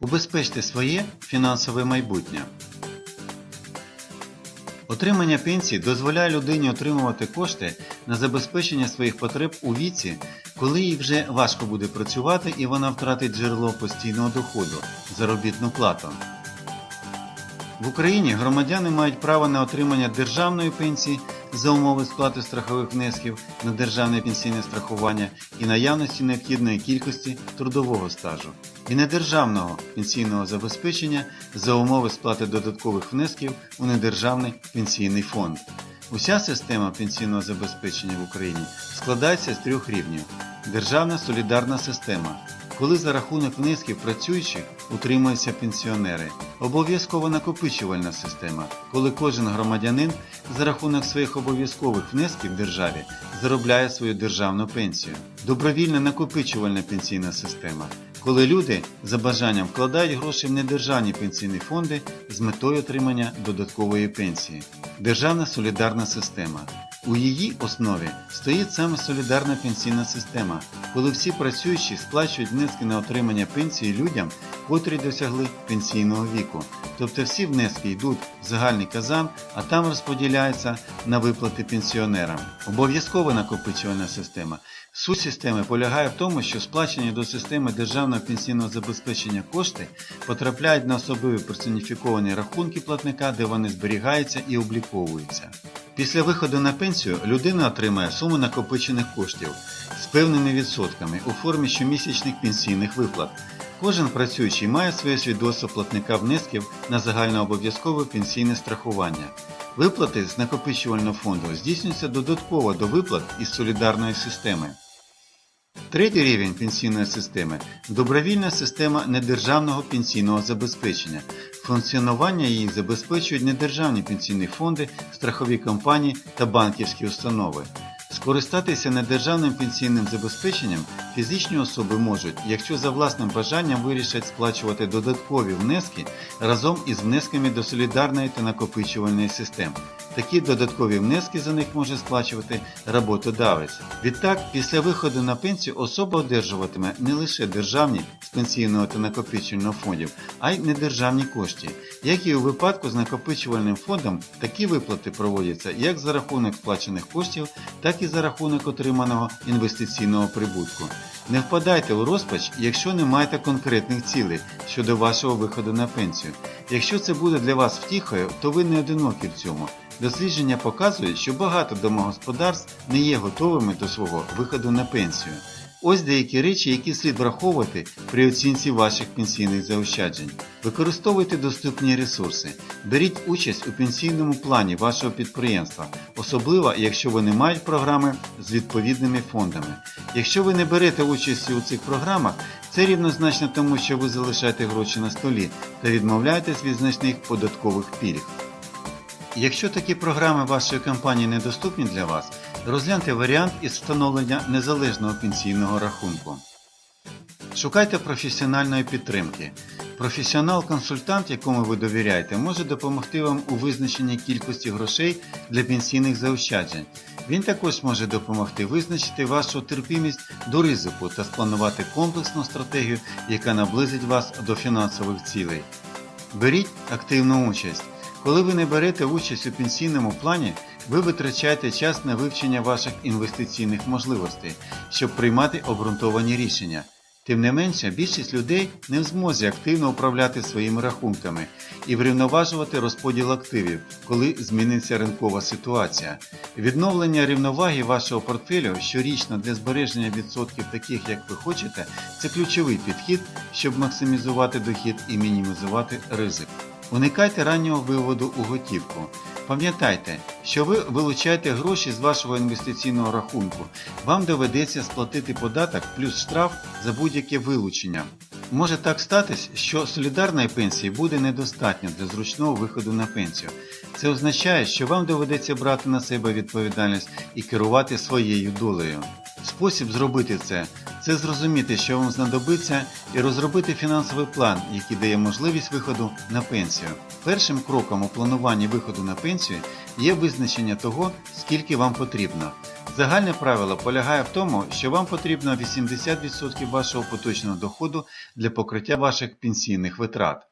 Убезпечте своє фінансове майбутнє. Отримання пенсії дозволяє людині отримувати кошти на забезпечення своїх потреб у віці, коли їй вже важко буде працювати і вона втратить джерело постійного доходу заробітну плату. В Україні громадяни мають право на отримання державної пенсії за умови сплати страхових внесків на державне пенсійне страхування і наявності необхідної кількості трудового стажу, і недержавного пенсійного забезпечення за умови сплати додаткових внесків у недержавний пенсійний фонд. Уся система пенсійного забезпечення в Україні складається з трьох рівнів: державна солідарна система, коли за рахунок внесків працюючих утримуються пенсіонери, обов'язкова накопичувальна система, коли кожен громадянин за рахунок своїх обов'язкових внесків державі заробляє свою державну пенсію, добровільна накопичувальна пенсійна система, коли люди за бажанням вкладають гроші в недержавні пенсійні фонди з метою отримання додаткової пенсії, державна солідарна система. У її основі стоїть саме солідарна пенсійна система, коли всі працюючі сплачують внески на отримання пенсії людям, котрі досягли пенсійного віку. Тобто всі внески йдуть в загальний казан, а там розподіляються на виплати пенсіонерам. Обов'язкова накопичувальна система. Суть системи полягає в тому, що сплачені до системи державного пенсійного забезпечення кошти потрапляють на особливі персоніфіковані рахунки платника, де вони зберігаються і обліковуються. Після виходу на пенсію людина отримає суму накопичених коштів з певними відсотками у формі щомісячних пенсійних виплат. Кожен працюючий має своє свідоцтво платника внесків на загальнообов'язкове пенсійне страхування. Виплати з накопичувального фонду здійснюються додатково до виплат із солідарної системи. Третій рівень пенсійної системи добровільна система недержавного пенсійного забезпечення. Функціонування її забезпечують недержавні пенсійні фонди, страхові компанії та банківські установи. Скористатися недержавним пенсійним забезпеченням фізичні особи можуть, якщо за власним бажанням вирішать сплачувати додаткові внески разом із внесками до солідарної та накопичувальної систем. Такі додаткові внески за них може сплачувати роботодавець. Відтак, після виходу на пенсію особа одержуватиме не лише державні з пенсійного та накопичувального фондів, а й недержавні кошти. Як і у випадку з накопичувальним фондом, такі виплати проводяться як за рахунок сплачених коштів, так і за рахунок отриманого інвестиційного прибутку. Не впадайте у розпач, якщо не маєте конкретних цілей щодо вашого виходу на пенсію. Якщо це буде для вас втіхою, то ви не одинокі в цьому. Дослідження показують, що багато домогосподарств не є готовими до свого виходу на пенсію. Ось деякі речі, які слід враховувати при оцінці ваших пенсійних заощаджень. Використовуйте доступні ресурси. Беріть участь у пенсійному плані вашого підприємства, особливо якщо вони мають програми з відповідними фондами. Якщо ви не берете участі у цих програмах, це рівнозначно тому, що ви залишаєте гроші на столі та відмовляєтесь від значних податкових пільг. Якщо такі програми вашої компанії недоступні для вас, розгляньте варіант із встановлення незалежного пенсійного рахунку. Шукайте професіональної підтримки. Професіонал-консультант, якому ви довіряєте, може допомогти вам у визначенні кількості грошей для пенсійних заощаджень. Він також може допомогти визначити вашу терпімість до ризику та спланувати комплексну стратегію, яка наблизить вас до фінансових цілей. Беріть активну участь. Коли ви не берете участь у пенсійному плані, ви витрачаєте час на вивчення ваших інвестиційних можливостей, щоб приймати обґрунтовані рішення. Тим не менше, більшість людей не в змозі активно управляти своїми рахунками і врівноважувати розподіл активів, коли зміниться ринкова ситуація. Відновлення рівноваги вашого портфелю щорічно для збереження відсотків таких, як ви хочете, це ключовий підхід, щоб максимізувати дохід і мінімізувати ризик. Уникайте раннього виводу у готівку. Пам'ятайте, що ви вилучаєте гроші з вашого інвестиційного рахунку. Вам доведеться сплатити податок плюс штраф за будь-яке вилучення. Може так статись, що солідарної пенсії буде недостатньо для зручного виходу на пенсію. Це означає, що вам доведеться брати на себе відповідальність і керувати своєю долею. Спосіб зробити це це зрозуміти, що вам знадобиться, і розробити фінансовий план, який дає можливість виходу на пенсію. Першим кроком у плануванні виходу на пенсію є визначення того, скільки вам потрібно. Загальне правило полягає в тому, що вам потрібно 80% вашого поточного доходу для покриття ваших пенсійних витрат.